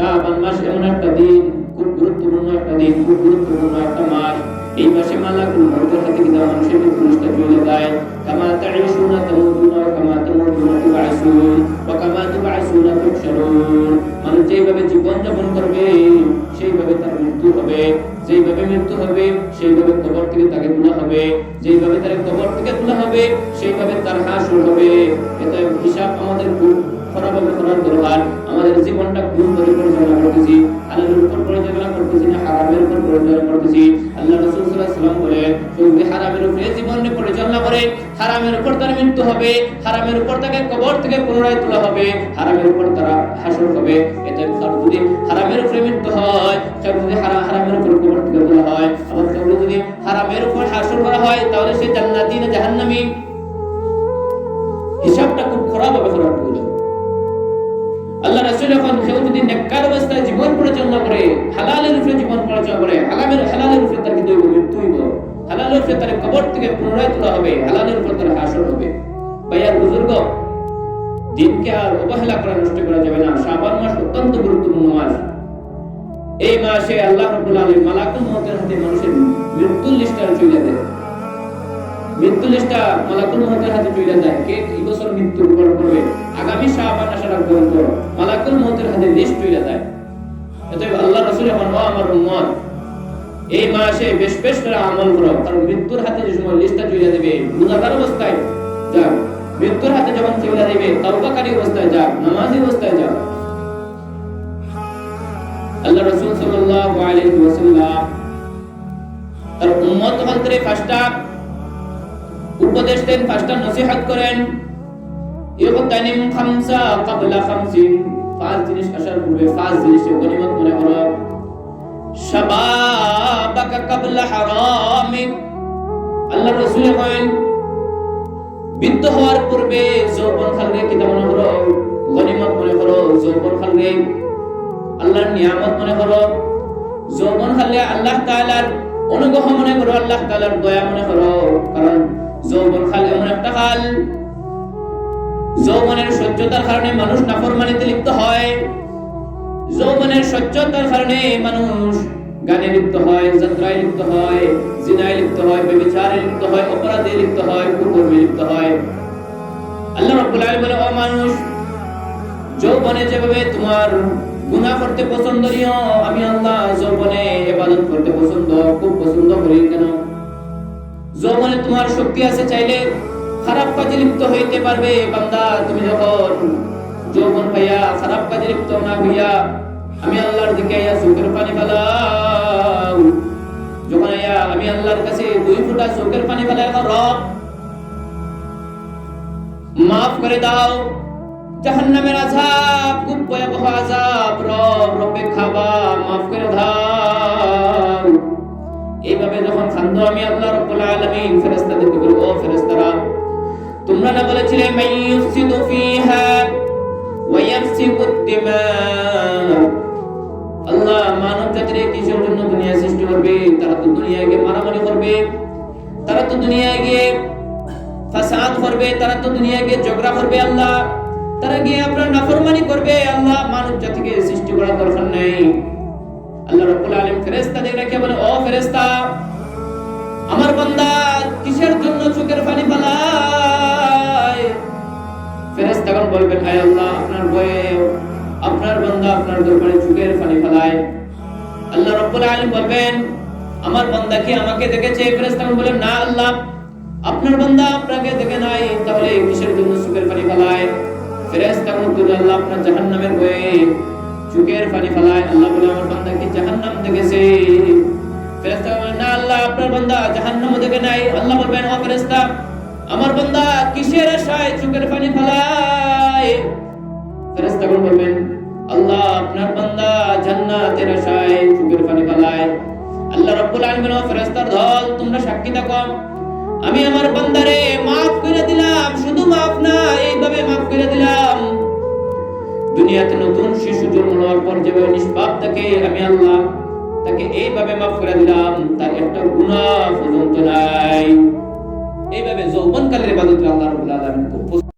শাবান মাস এমন একটা দিন, খুব গুরুত্বপূর্ণ একটা দিন, খুব গুরুত্বপূর্ণ একটা মাস। এই মাসে মালাকুল মউতের হাতে কিন্তু মানুষের মৃত্যুটা চলে যায়? কামা তাইশুনা তামুতুনা কামা তামুতুনা তুবাসুন ওয়া কামা তুবাসুনা তুহশারুন মানুষ যেভাবে জীবন যাপন করবে, সেইভাবে তার মৃত্যু হবে। যেইভাবে মৃত্যু হবে, সেইভাবে কবর থেকে তাকে তোলা হবে। যেইভাবে তার কবর থেকে তোলা হবে, সেইভাবে তার হাসর হবে। এটা হিসাব আমাদের খুব খরাভাবে করার জীবন পরিচালনা করে হারামের উপর তার মৃত্যু হবে, হারামের উপর তাকে কবর থেকে পুনরায় তোলা হবে, হারামের উপর তারা হাসর হবে। এটা তার যদি হারামের উপরে মৃত্যু হয় কেউ যদি হারামের উপর কবর থেকে তোলা হয়, আবার কেউ যদি হারামের উপর হাসর করা হয়, তাহলে সে জান্নাতি না জাহান্নামী? হিসাবটা খুব খারাপ হবে করার প্রয়োজন আল্লাহ রাসূল এখন কেউ যদি নেককার অবস্থায় জীবন পরিচালনা করে, হালালের উপরে জীবন পরিচালনা করে হালালের হালালের উপরে তার কিন্তু কবর থেকে পুনরায় তোলা হবে হালালের উপরে তার হাসর হবে। ভাইয়ার বুজুর্গ, দিনকে আর অবহেলা করা নষ্ট করা যাবে না। শাবান মাস অত্যন্ত গুরুত্বপূর্ণ মাস। এই মাসে আল্লাহ রাব্বুল আলামিন মালাকুল মউতের হাতে মানুষের মৃত্যুর লিস্টটা চলে দেয় মৃত্যু লিস্টটা মালাকুল মউতের হাতে চলে যায় কে এই বছর মৃত্যু বরণ করবে? আগামী শাবান আসার পর্যন্ত মালাকুল মউতের হাতে লিস্ট চলে যায় অতএব আল্লাহ রাসূল আমার উম্মত এই মাসে বেশ বেশ করে আমল করো, কারণ মৃত্যুর হাতে যে সময় লিস্টটা চলে দেবে গুনাহগার অবস্থায় যাক। মৃত্যুর হাতে যখন চলে দেবে তওবাকারী অবস্থায় যাক, নামাজি অবস্থায় যাক। আল্লাহ রাসূল সাল্লাল্লাহু আলাইহি ওয়াসাল্লাম তার উম্মত হলতে পাঁচটা উপদেশ দেন, পাঁচটা নসিহত করেন। ইগতানিম খামসা ক্বাবলা খামসিন, পাঁচ জিনিস আসার পূর্বে পাঁচ জিনিসের গনিমত মনে করো। শাবাবাকা ক্বাবলা হারামিক আল্লাহ রাসূল হওয়ার পূর্বে যৌবন খালরে কিতা মনে গনিমত মনে যৌবন খালরে। আল্লাহর নিয়ামত মনে যৌবন খালে আল্লাহ তাআলার অনুগ্রহ মনে করো, আল্লাহ তাআলার দয়া মনে করো। কারণ যৌবন একটা খাল। যৌবনের সহ্যতার কারণে মানুষ নাফরমানিতে লিপ্ত হয়। যৌবনের সহ্যতার কারণে মানুষ গানে লিপ্ত হয় যাত্রায় লিপ্ত হয়, জিনায় লিপ্ত হয়, ব্যভিচারে লিপ্ত হয়, অপরাধে লিপ্ত হয়, কুকর্মে লিপ্ত হয়। আল্লাহ রাব্বুল আলামিন বলে, ও মানুষ, যৌবনে যেভাবে তোমার গুনাহ করতে পছন্দনীয় আমি আল্লাহ যৌবনে ইবাদত করতে পছন্দ, খুব পছন্দ করি কেন? যৌবনে তোমার শক্তি আছে চাইলে খারাপ কাজে লিপ্ত হইতে পারবে, বান্দা, তুমি যখন যৌবন পাইয়া খারাপ কাজে লিপ্ত না হইয়া আমি আল্লাহর দিকে আইয়া চোখের পানি ফেলাও। যখন আইয়া আমি আল্লাহর কাছে দুই ফুটা চোখের পানি ফেলাই রব, মাফ করে দাও। জাহান্নামের আযাব, খুব ভয়াবহ আযাব। রব রবে খাবা মাফ করে দাও। এইভাবে যখন খান্দ আমি আল্লাহ রাব্বুল আলামিন, ফেরেশতাদেরকে বলি, ও ফেরেশতারা, তোমরা না বলেছিলে মাইয়ুসিদু ফিহা ওয়া ইয়াফসিকু দিমা আল্লাহ মানব জাতির কিসের জন্য দুনিয়া সৃষ্টি করবে? তারা তো দুনিয়ায় গিয়ে মারামারি করবে। তারা তো দুনিয়ায় গিয়ে ফাসাদ করবে। তারা তো দুনিয়ায় গিয়ে ঝগড়া করবে আল্লাহ। তারা গিয়ে আপনার নাফরমানি করবে। আল্লাহ মানব জাতিকে সৃষ্টি করার দরকার নেই। আল্লাহ রাব্বুল আলামিন ফেরেশতাদের রেখে বলে, ও ফেরেশতা, আমার বান্দা, কিসের জন্য চোখের পানি ফেলায়? ফেরেশতাগণ বলবেন, আয় আল্লাহ, আপনার ভয়ে বান্দা আপনার দরবারে চোখের পানি ফেলায়। আল্লাহ রাব্বুল আলামিন বলবেন, আমার বান্দা কি আমাকে দেখেছে? ফেরেশতাগণ বলেন না আল্লাহ, আপনার বান্দা আপনাকে দেখে নাই, তাহলে কিসের জন্য চোখের পানি ফেলায়? ফেরেশতাগণ বলে আল্লাহ আপনার জাহান্নামের ভয়ে চোখের পানি ফেলায়। আল্লাহ বলে, আমার বান্দা কি জাহান্নাম দেখেছে? ফেরেশতা বলেন না আল্লাহ, আপনার বান্দা জাহান্নাম দেখে নাই। আল্লাহ বলবেন, ও ফেরেশতা, আমার বান্দা কিসের আশায় চোখের পানি ফেলায়? ফেরেশতাগণ বলবেন আল্লাহ আপনার বান্দা জান্নাতের আশায় চোখের পানি ফেলায় আল্লাহ রাব্বুল আলামিন ও ফেরেশতার দল, তোমরা সাক্ষী থাকো। আমি আমার বান্দারে মাফ করে দিলাম, শুধু মাফ না, এইভাবে মাফ করে দিলাম। দুনিয়াতে নতুন শিশু জন্ম নেওয়ার পর যেভাবে নিষ্পাপ থাকে, আমি আল্লাহ তাকে এইভাবে মাফ করে দিলাম, তার একটা গুনাহ পর্যন্ত নাই। এইভাবে যৌবনকালের ইবাদত আল্লাহ রাব্বুল আলামিন খুব